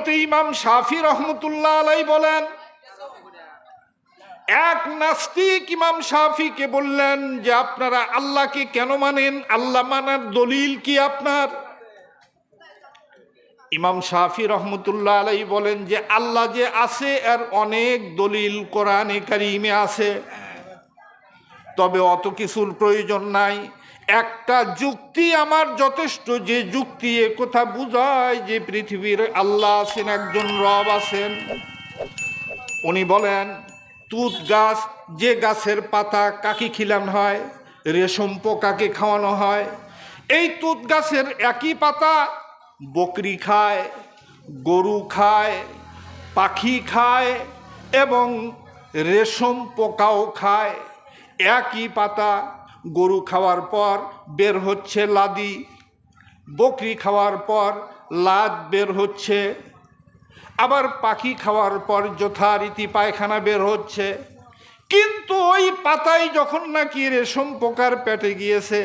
হজরত ইমাম শাফি রহমতুল্লাহ আলাই বলেন, এক নাস্তিক ইমাম শাফিকে বললেন যে, আপনারা আল্লাহকে কেন মানেন? আল্লাহ মানার দলিল কি আপনার? ইমাম শাফি রহমতুল্লাহ আলাই বলেন যে, আল্লাহ যে আছে, এর অনেক দলিল কোরআনে কারিমে আছে। তবে অত কিছুর প্রয়োজন নাই। একটা যুক্তি আমার যথেষ্ট, যে যুক্তি এ কথা বুঝায় যে পৃথিবীর আল্লাহ আছেন, একজন রব আছেন। উনি বলেন, তুত গাছ, যে গাছের পাতা কাকে খিলানো হয়? রেশম পোকাকে খাওয়ানো হয়? এই তুত গাছের একই পাতা বকরি খায়, গরু খায়, পাখি খায় এবং রেশম পোকাও খায়। একই পাতা গরু খাওয়ার পর বের হচ্ছে লাদি, বকরি খাওয়ার পর লাদ বের হচ্ছে, আবার পাখি খাওয়ার পর যথারীতি পায়খানা বের হচ্ছে। কিন্তু ওই পাতায় যখন নাকি রেশম পোকার পেটে গিয়েছে,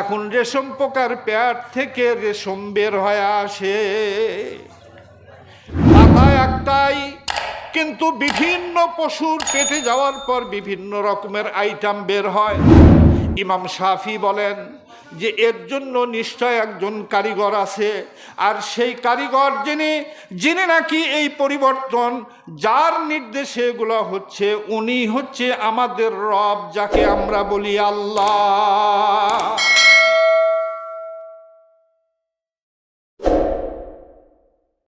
এখন রেশম পোকার পেট থেকে রেশম বের হয়ে আসে। পাতা একটাই কিন্তু বিভিন্ন পশুর পেটে যাওয়ার পর বিভিন্ন রকমের আইটেম বের হয়। ইমাম শাফি বলেন যে, এর জন্য নিশ্চয় একজন কারিগর আছে। আর সেই কারিগর যিনি যিনি নাকি এই পরিবর্তন, যার নির্দেশে এগুলো হচ্ছে, উনি হচ্ছে আমাদের রব, যাকে আমরা বলি আল্লাহ।